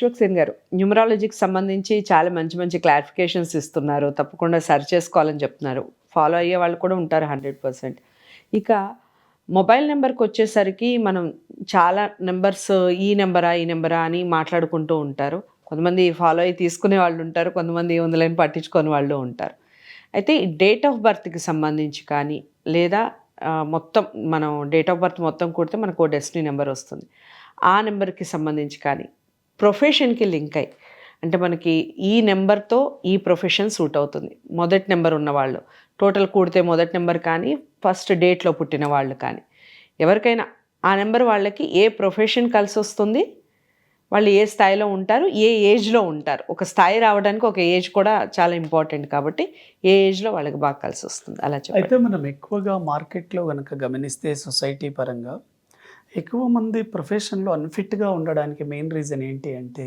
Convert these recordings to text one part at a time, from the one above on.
విశ్వక్సేన్ గారు న్యూమరాలజీకి సంబంధించి చాలా మంచి మంచి క్లారిఫికేషన్స్ ఇస్తున్నారు. తప్పకుండా సరి చేసుకోవాలని చెప్తున్నారు. ఫాలో అయ్యే వాళ్ళు కూడా ఉంటారు హండ్రెడ్ పర్సెంట్. ఇక మొబైల్ నెంబర్కి వచ్చేసరికి మనం చాలా నెంబర్స్ ఈ నెంబరా ఈ నెంబరా అని మాట్లాడుకుంటూ ఉంటారు. కొంతమంది ఫాలో అయ్యి తీసుకునే వాళ్ళు ఉంటారు కొంతమంది ఉందలేని పట్టించుకొని వాళ్ళు ఉంటారు. అయితే ఈ డేట్ ఆఫ్ బర్త్కి సంబంధించి కానీ లేదా మొత్తం మనం డేట్ ఆఫ్ బర్త్ మొత్తం కొడితే మనకు డెస్టినీ నెంబర్ వస్తుంది. ఆ నెంబర్కి సంబంధించి కానీ ప్రొఫెషన్కి లింక్. అయ్యి అంటే మనకి ఈ నెంబర్తో ఈ ప్రొఫెషన్ సూట్ అవుతుంది. మొదటి నెంబర్ ఉన్నవాళ్ళు. టోటల్ కూడితే మొదటి నెంబర్ కానీ ఫస్ట్ డేట్లో పుట్టిన వాళ్ళు కానీ. ఎవరికైనా ఆ నెంబర్ వాళ్ళకి ఏ ప్రొఫెషన్ కలిసి వస్తుంది వాళ్ళు ఏ స్థాయిలో ఉంటారు ఏ ఏజ్లో ఉంటారు. ఒక స్థాయి రావడానికి ఒక ఏజ్ కూడా చాలా ఇంపార్టెంట్ కాబట్టి ఏ ఏజ్లో వాళ్ళకి బాగా కలిసి వస్తుంది. అలా అయితే మనం ఎక్కువగా మార్కెట్లో కనుక గమనిస్తే సొసైటీ పరంగా ఎక్కువ మంది ప్రొఫెషన్లో అన్ఫిట్గా ఉండడానికి మెయిన్ రీజన్ ఏంటి అంటే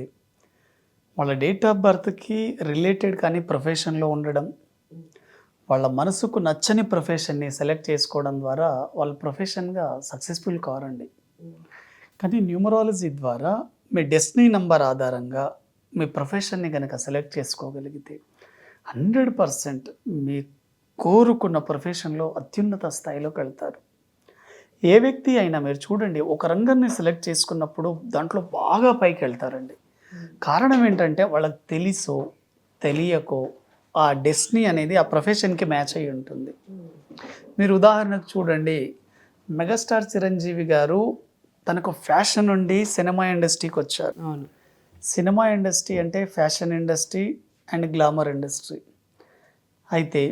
వాళ్ళ డేట్ ఆఫ్ బర్త్కి రిలేటెడ్ కానీ ప్రొఫెషన్లో ఉండడం వాళ్ళ మనసుకు నచ్చని ప్రొఫెషన్ని సెలెక్ట్ చేసుకోవడం ద్వారా వాళ్ళ ప్రొఫెషన్గా సక్సెస్ఫుల్ కారండి. కానీ న్యూమరాలజీ ద్వారా మీ డెస్టినీ నంబర్ ఆధారంగా మీ ప్రొఫెషన్ని కనుక సెలెక్ట్ చేసుకోగలిగితే హండ్రెడ్ పర్సెంట్ మీ కోరుకున్న ప్రొఫెషన్లో అత్యున్నత స్థాయిలోకి వెళ్తారు. ఏ వ్యక్తి అయినా మీరు చూడండి ఒక రంగాన్ని సెలెక్ట్ చేసుకున్నప్పుడు దాంట్లో బాగా పైకి వెళ్తారండి. కారణం ఏంటంటే వాళ్ళకి తెలుసో తెలియకో ఆ డెస్టినీ అనేది ఆ ప్రొఫెషన్కి మ్యాచ్ అయి ఉంటుంది. మీరు ఉదాహరణకు చూడండి మెగాస్టార్ చిరంజీవి గారు తనకు ఫ్యాషన్ నుండి సినిమా ఇండస్ట్రీకి వచ్చారు. అవును. సినిమా ఇండస్ట్రీ అంటే fashion industry and glamour industry అయితే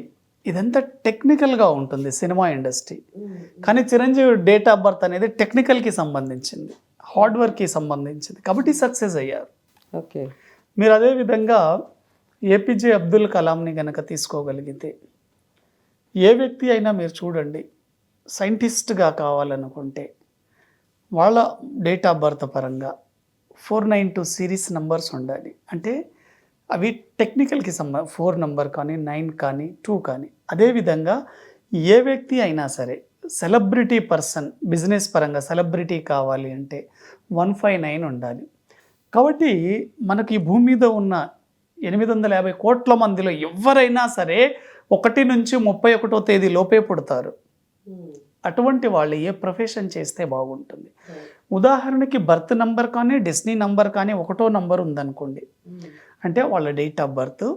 ఇదంతా టెక్నికల్గా ఉంటుంది సినిమా ఇండస్ట్రీ. కానీ చిరంజీవి డేట్ ఆఫ్ బర్త్ అనేది టెక్నికల్కి సంబంధించింది హార్డ్ వర్క్కి సంబంధించింది. కాబట్టి సక్సెస్ అయ్యారు. ఓకే. మీరు అదే విధంగా ఏపీజే అబ్దుల్ కలాంని కనుక తీసుకోగలిగితే ఏ వ్యక్తి అయినా మీరు చూడండి సైంటిస్ట్గా కావాలనుకుంటే వాళ్ళ డేట్ ఆఫ్ బర్త్ పరంగా four nine two series numbers ఉండాలి. అంటే అవి టెక్నికల్కి సంబంధ ఫోర్ నంబర్ కానీ నైన్ కానీ టూ కానీ. అదేవిధంగా ఏ వ్యక్తి అయినా సరే సెలబ్రిటీ పర్సన్ బిజినెస్ పరంగా సెలబ్రిటీ కావాలి అంటే వన్ ఫైవ్ నైన్ ఉండాలి. కాబట్టి మనకి ఈ భూమి మీద ఉన్న ఎనిమిది వందల యాభై కోట్ల మందిలో ఎవరైనా సరే ఒకటి నుంచి ముప్పై ఒకటో తేదీ లోపే పుడతారు. అటువంటి వాళ్ళు ఏ ప్రొఫెషన్ చేస్తే బాగుంటుంది. ఉదాహరణకి బర్త్ నంబర్ కానీ డెస్నీ నంబర్ కానీ ఒకటో నంబర్ ఉందనుకోండి. అంటే వాళ్ళ డేట్ ఆఫ్ బర్త్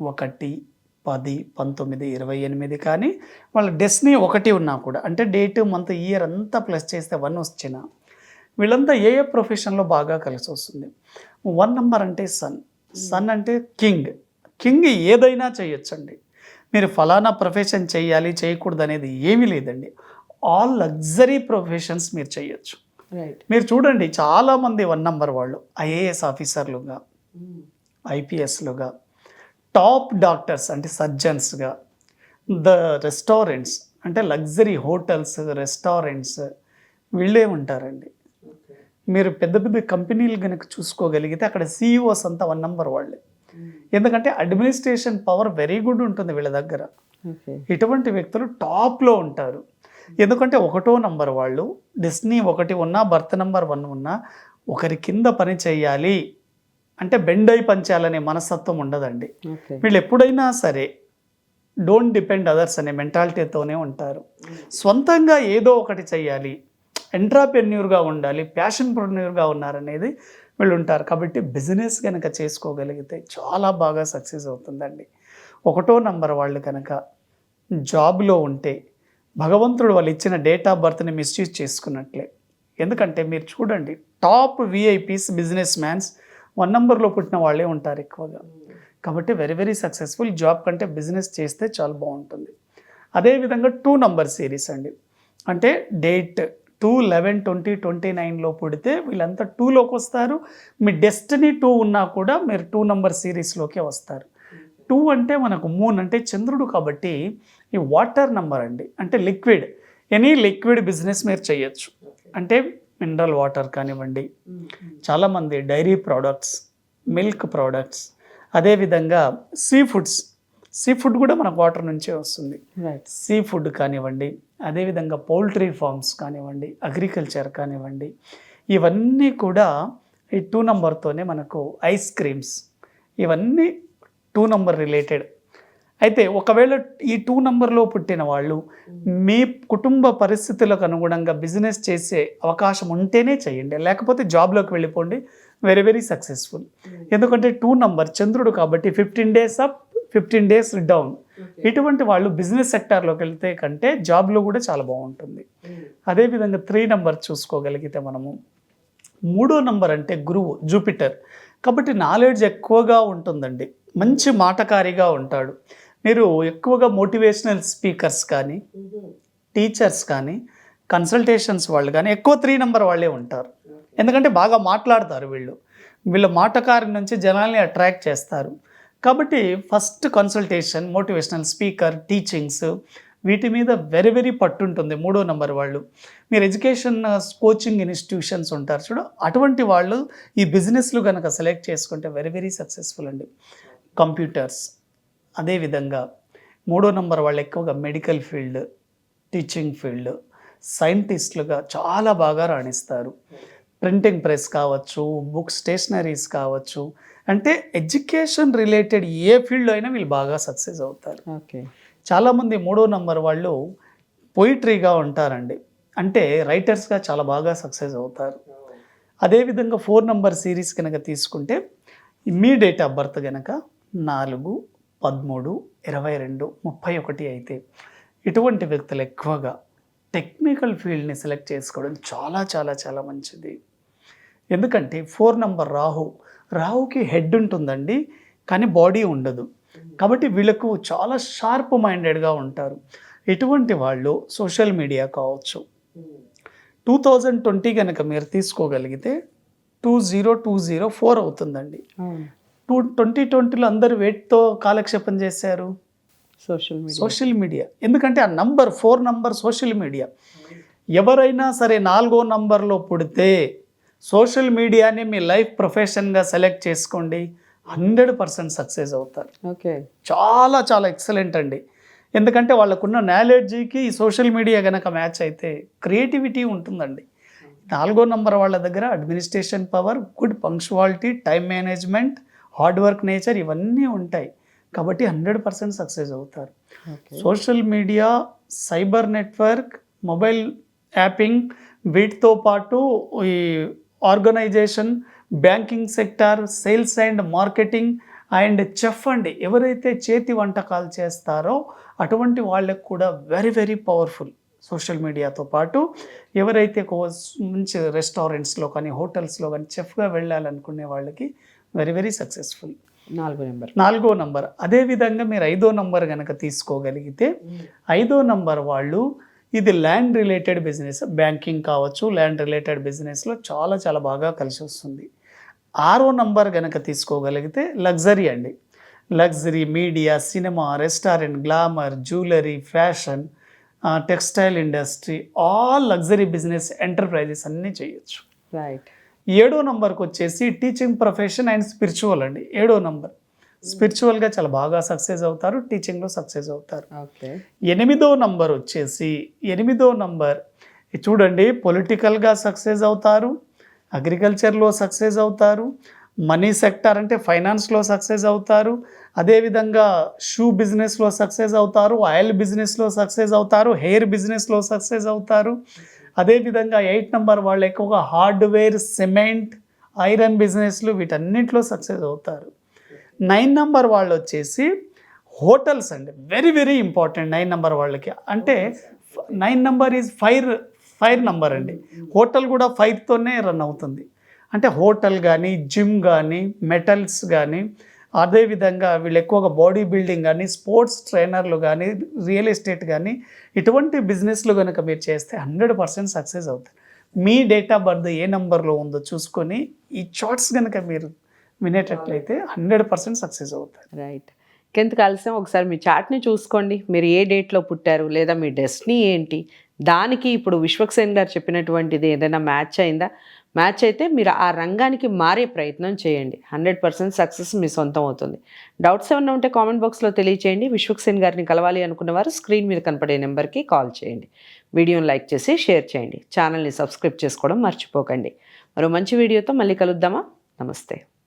ఒకటి పది పంతొమ్మిది ఇరవై ఎనిమిది కానీ వాళ్ళ డెస్నీ ఒకటి ఉన్నా కూడా అంటే డేట్ మంత్ ఇయర్ అంతా ప్లస్ చేస్తే వన్ వచ్చిన వీళ్ళంతా ఏ ఏ ప్రొఫెషన్లో బాగా కలిసి వస్తుంది? వన్ నంబర్ అంటే సన్. సన్ అంటే కింగ్. కింగ్ ఏదైనా చేయొచ్చండి. మీరు ఫలానా ప్రొఫెషన్ చేయాలి చేయకూడదు అనేది ఏమీ లేదండి. ఆల్ లగ్జరీ ప్రొఫెషన్స్ మీరు చేయొచ్చు. మీరు చూడండి చాలామంది వన్ నంబర్ వాళ్ళు ఐఏఎస్ ఆఫీసర్లుగా. ఐపీఎస్లుగా టాప్ డాక్టర్స్ అంటే సర్జన్స్గా ద రెస్టారెంట్స్ అంటే లగ్జరీ హోటల్స్ రెస్టారెంట్స్ వీళ్ళే ఉంటారండి. మీరు పెద్ద పెద్ద కంపెనీలు కనుక చూసుకోగలిగితే అక్కడ సీఈఓస్ అంతా వన్ నంబర్ వాళ్ళే. ఎందుకంటే అడ్మినిస్ట్రేషన్ పవర్ వెరీ గుడ్ ఉంటుంది వీళ్ళ దగ్గర. ఇటువంటి వ్యక్తులు టాప్లో ఉంటారు. ఎందుకంటే ఒకటో నంబర్ వాళ్ళు డిస్నీ ఒకటి ఉన్నా బర్త్ నంబర్ వన్ ఉన్నా ఒకరి కింద పని చేయాలి. అంటే బెండ్ అయి పనిచేయాలనే మనస్తత్వం ఉండదండి. వీళ్ళు ఎప్పుడైనా సరే డోంట్ డిపెండ్ అదర్స్ అనే మెంటాలిటీతోనే ఉంటారు. సొంతంగా ఏదో ఒకటి చేయాలి ఎంట్రాపెన్యూర్గా ఉండాలి ప్యాషన్ ప్రొన్యూర్గా ఉన్నారనేది వీళ్ళు ఉంటారు కాబట్టి బిజినెస్ కనుక చేసుకోగలిగితే చాలా బాగా సక్సెస్ అవుతుందండి. ఒకటో నంబర్ వాళ్ళు కనుక జాబ్లో ఉంటే భగవంతుడు వాళ్ళు ఇచ్చిన డేట్ ఆఫ్ బర్త్ని మిస్యూజ్ చేసుకున్నట్లే. ఎందుకంటే మీరు చూడండి top VIPs business mans one నెంబర్లో పుట్టిన వాళ్ళే ఉంటారు ఎక్కువగా. కాబట్టి వెరీ వెరీ సక్సెస్ఫుల్ జాబ్ కంటే బిజినెస్ చేస్తే చాలా బాగుంటుంది. అదేవిధంగా టూ నంబర్ సిరీస్ అండి. అంటే date two eleven twenty twenty నైన్లో పుడితే వీళ్ళంతా టూలోకి వస్తారు. మీ డెస్టినీ టూ ఉన్నా కూడా మీరు టూ నంబర్ సిరీస్లోకే వస్తారు. టూ అంటే మనకు మూన్ అంటే చంద్రుడు కాబట్టి ఈ వాటర్ నంబర్ అండి. అంటే లిక్విడ్ ఎనీ లిక్విడ్ బిజినెస్ మీరు చేయొచ్చు. అంటే మినరల్ వాటర్ కానివ్వండి చాలామంది డైరీ ప్రోడక్ట్స్ మిల్క్ ప్రోడక్ట్స్ అదేవిధంగా సీ ఫుడ్స్ సీ ఫుడ్ కూడా మనకు వాటర్ నుంచే వస్తుంది. సీ ఫుడ్ కానివ్వండి అదేవిధంగా పౌల్ట్రీ ఫార్మ్స్ కానివ్వండి అగ్రికల్చర్ కానివ్వండి ఇవన్నీ కూడా ఈ టూ నంబర్తోనే మనకు ఐస్ క్రీమ్స్ ఇవన్నీ టూ నంబర్ రిలేటెడ్ అయితే ఒకవేళ ఈ టూ నంబర్లో పుట్టిన వాళ్ళు మీ కుటుంబ పరిస్థితులకు అనుగుణంగా బిజినెస్ చేసే అవకాశం ఉంటేనే చేయండి. లేకపోతే జాబ్లోకి వెళ్ళిపోండి. Very very successful. ఎందుకంటే టూ నంబర్ చంద్రుడు కాబట్టి fifteen days up fifteen days down. ఇటువంటి వాళ్ళు బిజినెస్ సెక్టార్లోకి వెళ్తే కంటే జాబ్లో కూడా చాలా బాగుంటుంది. అదేవిధంగా త్రీ నంబర్ చూసుకోగలిగితే మనము మూడో నంబర్ అంటే గురువు జూపిటర్. కాబట్టి నాలెడ్జ్ ఎక్కువగా ఉంటుందండి. మంచి మాటకారిగా ఉంటాడు. మీరు ఎక్కువగా మోటివేషనల్ స్పీకర్స్ కానీ టీచర్స్ కానీ కన్సల్టేషన్స్ వాళ్ళు కానీ ఎక్కువ త్రీ నెంబర్ వాళ్ళే ఉంటారు. ఎందుకంటే బాగా మాట్లాడతారు వీళ్ళు. వీళ్ళ మాటకారి నుంచి జనాల్ని అట్రాక్ట్ చేస్తారు. కాబట్టి first consultation motivational speaker teachings వీటి మీద వెరీ వెరీ పట్టుంటుంది మూడో నెంబర్ వాళ్ళు. మీరు ఎడ్యుకేషన్ కోచింగ్ ఇన్స్టిట్యూషన్స్ ఉంటారు చూడు అటువంటి వాళ్ళు ఈ బిజినెస్లు కనుక సెలెక్ట్ చేసుకుంటే వెరీ వెరీ సక్సెస్ఫుల్ అండి. కంప్యూటర్స్ అదేవిధంగా మూడో నంబర్ వాళ్ళు ఎక్కువగా మెడికల్ ఫీల్డ్ టీచింగ్ ఫీల్డ్ సైంటిస్టులుగా చాలా బాగా రాణిస్తారు. ప్రింటింగ్ ప్రెస్ కావచ్చు బుక్ స్టేషనరీస్ కావచ్చు అంటే ఎడ్యుకేషన్ రిలేటెడ్ ఏ ఫీల్డ్ అయినా వీళ్ళు బాగా సక్సెస్ అవుతారు. ఓకే. చాలామంది మూడో నంబర్ వాళ్ళు పోయిటరీగా ఉంటారండి. అంటే రైటర్స్గా చాలా బాగా సక్సెస్ అవుతారు. అదేవిధంగా ఫోర్ నంబర్ సిరీస్ కనుక తీసుకుంటే మీ డేట్ ఆఫ్ బర్త్ కనుక నాలుగు పదమూడు ఇరవై రెండు ముప్పై ఒకటి అయితే ఇటువంటి వ్యక్తులు ఎక్కువగా టెక్నికల్ ఫీల్డ్ని సెలెక్ట్ చేసుకోవడం చాలా చాలా చాలా మంచిది. ఎందుకంటే ఫోర్ నంబర్ రాహు రాహుకి హెడ్ ఉంటుందండి కానీ బాడీ ఉండదు. కాబట్టి వీళ్ళకు చాలా షార్ప్ మైండెడ్గా ఉంటారు. ఎటువంటి వాళ్ళు సోషల్ మీడియా కావచ్చు. టూ థౌజండ్ ట్వంటీ కనుక మీరు తీసుకోగలిగితే two zero two zero four అవుతుందండి. టూ ట్వంటీ ట్వంటీలో అందరు వేటితో కాలక్షేపం చేశారు. Social media. Social media. ఎందుకంటే ఆ number four number social media. ఎవరైనా సరే నాలుగో నంబర్లో పుడితే సోషల్ మీడియాని మీ లైఫ్ ప్రొఫెషన్గా సెలెక్ట్ చేసుకోండి. హండ్రెడ్ పర్సెంట్ సక్సెస్ అవుతారు. ఓకే. చాలా చాలా ఎక్సలెంట్ అండి. ఎందుకంటే వాళ్ళకున్న నాలెడ్జీకి ఈ సోషల్ మీడియా కనుక మ్యాచ్ అయితే క్రియేటివిటీ ఉంటుందండి. నాలుగో నంబర్ వాళ్ళ దగ్గర administration power good punctuality time management hard work nature ఇవన్నీ ఉంటాయి. కాబట్టి హండ్రెడ్ పర్సెంట్ సక్సెస్ అవుతారు. Social media cyber network mobile apping వీటితో పాటు ఈ organisation banking sector sales and marketing and chef అండి ఎవరైతే చేతి వంటకాలు చేస్తారో అటువంటి వాళ్ళకు కూడా వెరీ వెరీ పవర్ఫుల్ సోషల్ మీడియాతో పాటు. ఎవరైతే మంచి రెస్టారెంట్స్లో కానీ హోటల్స్లో కానీ చెఫ్గా వెళ్ళాలనుకునే వాళ్ళకి వెరీ వెరీ సక్సెస్ఫుల్ నాలుగో నెంబర్. నాలుగో నంబర్. అదేవిధంగా మీరు ఐదో నంబర్ కనుక తీసుకోగలిగితే ఐదో నంబర్ వాళ్ళు ఇది ల్యాండ్ రిలేటెడ్ బిజినెస్ బ్యాంకింగ్ కావచ్చు ల్యాండ్ రిలేటెడ్ బిజినెస్లో చాలా చాలా బాగా కలిసి వస్తుంది. ఆరో నంబర్ కనుక తీసుకోగలిగితే లగ్జరీ అండి. Luxury media cinema restaurant glamour jewellery fashion textile industry all luxury business enterprises అన్నీ చేయొచ్చు. రైట్ ఏడో నంబర్కి వచ్చేసి టీచింగ్ ప్రొఫెషన్ అండ్ స్పిరిచువల్ అండి. ఏడో నంబర్. స్పిరిచువల్గా చాలా బాగా సక్సెస్ అవుతారు టీచింగ్లో సక్సెస్ అవుతారు. ఓకే. ఎనిమిదో నంబర్ వచ్చేసి ఎనిమిదో నంబర్ చూడండి పొలిటికల్గా సక్సెస్ అవుతారు అగ్రికల్చర్లో సక్సెస్ అవుతారు మనీ సెక్టార్ అంటే ఫైనాన్స్లో సక్సెస్ అవుతారు అదేవిధంగా షూ బిజినెస్లో సక్సెస్ అవుతారు ఆయిల్ బిజినెస్లో సక్సెస్ అవుతారు హెయిర్ బిజినెస్లో సక్సెస్ అవుతారు అదేవిధంగా ఎయిట్ నెంబర్ వాళ్ళు ఎక్కువగా హార్డ్వేర్ సిమెంట్ ఐరన్ బిజినెస్లు వీటన్నింటిలో సక్సెస్ అవుతారు. నైన్ నెంబర్ వాళ్ళు వచ్చేసి హోటల్స్ అండి. Very very important nine number వాళ్ళకి. అంటే nine number is fire fire number అండి. హోటల్ కూడా ఫైర్తోనే రన్ అవుతుంది. అంటే హోటల్ కానీ జిమ్ కానీ మెటల్స్ కానీ అదేవిధంగా వీళ్ళు ఎక్కువగా బాడీ బిల్డింగ్ కానీ స్పోర్ట్స్ ట్రైనర్లు కానీ రియల్ ఎస్టేట్ కానీ ఇటువంటి బిజినెస్లు కనుక మీరు చేస్తే హండ్రెడ్ పర్సెంట్ సక్సెస్ అవుతారు. మీ డేట్ ఆఫ్ బర్త్ ఏ నెంబర్లో ఉందో చూసుకొని ఈ చార్ట్స్ కనుక మీరు వినేటట్లయితే హండ్రెడ్ పర్సెంట్ సక్సెస్ అవుతారు. రైట్. కిందకి కలిసి ఒకసారి మీ చార్ట్ని చూసుకోండి. మీరు ఏ డేట్లో పుట్టారు లేదా మీ డెస్టినీ ఏంటి? దానికి ఇప్పుడు విశ్వక్సేన్ గారు చెప్పినటువంటిది ఏదైనా మ్యాచ్ అయిందా? మ్యాచ్ అయితే మీరు ఆ రంగానికి మారే ప్రయత్నం చేయండి. హండ్రెడ్ పర్సెంట్ సక్సెస్ మీ సొంతం అవుతుంది. డౌట్స్ ఏమైనా ఉంటే కామెంట్ బాక్స్లో తెలియచేయండి. విశ్వక్సేన్ గారిని కలవాలి అనుకున్న వారు స్క్రీన్ మీద కనపడే నెంబర్కి కాల్ చేయండి. వీడియోని లైక్ చేసి షేర్ చేయండి. ఛానల్ని సబ్స్క్రైబ్ చేసుకోవడం మర్చిపోకండి. మరో మంచి వీడియోతో మళ్ళీ కలుద్దామా? నమస్తే.